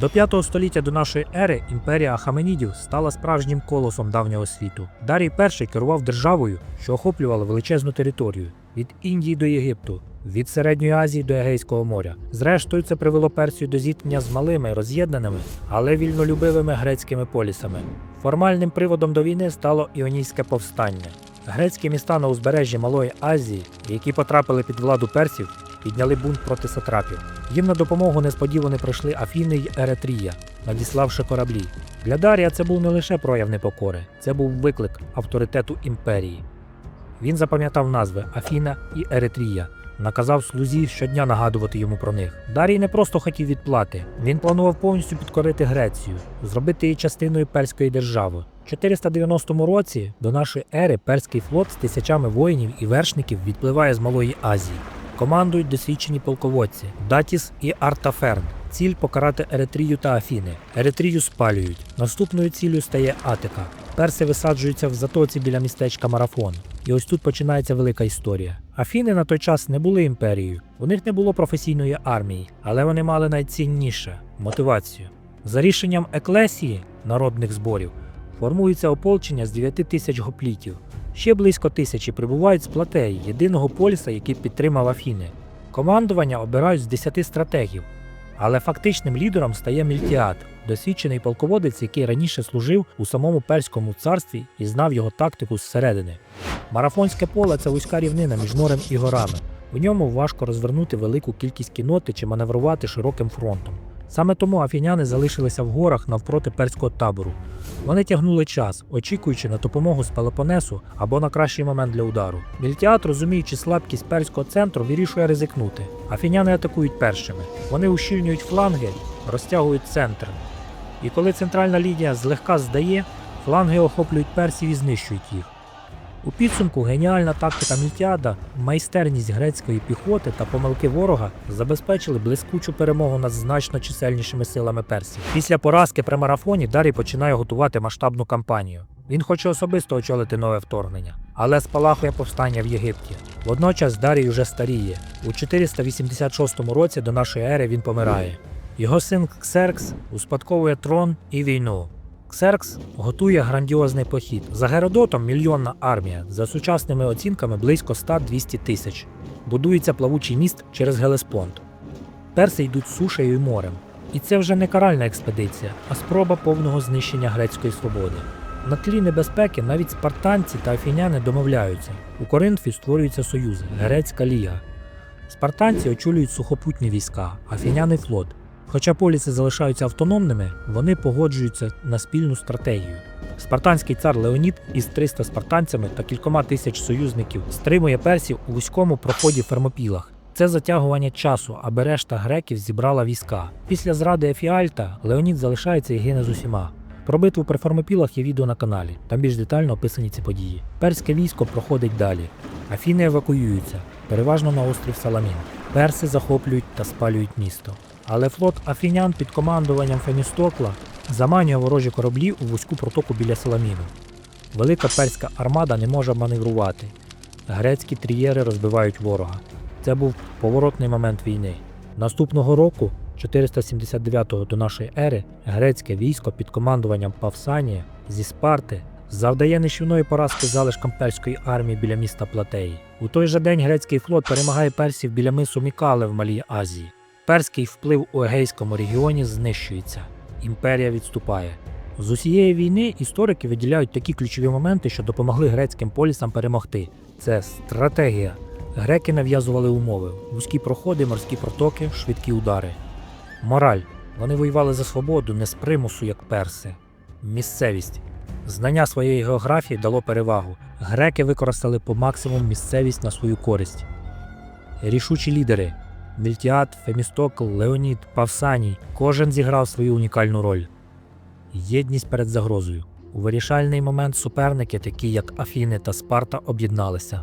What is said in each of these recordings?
До 5 століття до нашої ери імперія Ахаменідів стала справжнім колосом давнього світу. Дарій І керував державою, що охоплювала величезну територію від Індії до Єгипту, від Середньої Азії до Егейського моря. Зрештою, це привело Персію до зіткнення з малими, роз'єднаними, але вільнолюбивими грецькими полісами. Формальним приводом до війни стало Іонійське повстання. Грецькі міста на узбережжі Малої Азії, які потрапили під владу персів, підняли бунт проти сатрапів. Їм на допомогу несподівано прийшли Афіни й Еретрія, надіславши кораблі. Для Дарія це був не лише прояв непокори, це був виклик авторитету імперії. Він запам'ятав назви Афіна і Еретрія, наказав слузі щодня нагадувати йому про них. Дарій не просто хотів відплати, він планував повністю підкорити Грецію, зробити її частиною перської держави. У 490 році до нашої ери перський флот з тисячами воїнів і вершників відпливає з Малої Азії. Командують досвідчені полководці Датіс і Артаферн. Ціль покарати Еретрію та Афіни. Еретрію спалюють. Наступною ціллю стає Атика. Перси висаджуються в затоці біля містечка Марафон. І ось тут починається велика історія. Афіни на той час не були імперією, у них не було професійної армії, але вони мали найцінніше мотивацію. За рішенням еклесії народних зборів формується ополчення з 9 тисяч гоплітів. Ще близько тисячі прибувають з платеї, єдиного поліса, який підтримав Афіни. Командування обирають з 10 стратегів, але фактичним лідером стає Мільтіат, досвідчений полководець, який раніше служив у самому перському царстві і знав його тактику зсередини. Марафонське поле це вузька рівнина між морем і горами. У ньому важко розвернути велику кількість кіноти чи маневрувати широким фронтом. Саме тому афіняни залишилися в горах навпроти перського табору. Вони тягнули час, очікуючи на допомогу з Пелопонесу або на кращий момент для удару. Мільтіат, розуміючи слабкість перського центру, вирішує ризикнути. Афіняни атакують першими. Вони ущільнюють фланги, розтягують центр. І коли центральна лінія злегка здає, фланги охоплюють персів і знищують їх. У підсумку геніальна тактика Мільтіада, майстерність грецької піхоти та помилки ворога забезпечили блискучу перемогу над значно чисельнішими силами персів. Після поразки при марафоні Дарій починає готувати масштабну кампанію. Він хоче особисто очолити нове вторгнення, але спалахує повстання в Єгипті. Водночас Дарій уже старіє. У 486 році до нашої ери він помирає. Його син Ксеркс успадковує трон і війну. Ксеркс готує грандіозний похід. За Геродотом мільйонна армія, за сучасними оцінками близько 100-200 тисяч. Будується плавучий міст через Гелеспонд. Перси йдуть сушею і морем. І це вже не каральна експедиція, а спроба повного знищення грецької свободи. На тлі небезпеки навіть спартанці та афіняни домовляються. У Коринфі створюється союз Грецька ліга. Спартанці очолюють сухопутні війська, афіняни флот. Хоча поліси залишаються автономними, вони погоджуються на спільну стратегію. Спартанський цар Леонід із 300 спартанцями та кількома тисяч союзників стримує персів у вузькому проході Фермопілах. Це затягування часу, аби решта греків зібрала війська. Після зради Ефіальта Леонід залишається і гине з усіма. Про битву при Фермопілах є відео на каналі, там більш детально описані ці події. Перське військо проходить далі. Афіни евакуюються, переважно на острів Саламін. Перси захоплюють та спалюють місто. Але флот афінян під командуванням Фемістокла заманює ворожі кораблі у вузьку протоку біля Саламіну. Велика перська армада не може маневрувати. Грецькі трієри розбивають ворога. Це був поворотний момент війни. Наступного року, 479-го до нашої ери, грецьке військо під командуванням Павсанія зі Спарти завдає нищівної поразки залишкам перської армії біля міста Платеї. У той же день грецький флот перемагає персів біля мису Мікале в Малій Азії. Перський вплив у Егейському регіоні знищується. Імперія відступає. З усієї війни історики виділяють такі ключові моменти, що допомогли грецьким полісам перемогти. Це стратегія. Греки нав'язували умови: вузькі проходи, морські протоки, швидкі удари. Мораль. Вони воювали за свободу не з примусу, як перси. Місцевість. Знання своєї географії дало перевагу. Греки використали по максимуму місцевість на свою користь. Рішучі лідери Мільтіат, Фемістокл, Леонід, Павсаній кожен зіграв свою унікальну роль. Єдність перед загрозою. У вирішальний момент суперники, такі як Афіни та Спарта, об'єдналися.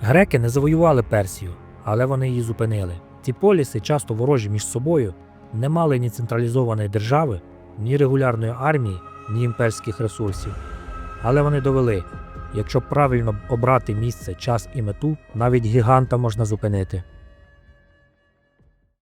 Греки не завоювали Персію, але вони її зупинили. Ці поліси, часто ворожі між собою, не мали ні централізованої держави, ні регулярної армії, ні імперських ресурсів. Але вони довели, якщо правильно обрати місце, час і мету, навіть гіганта можна зупинити.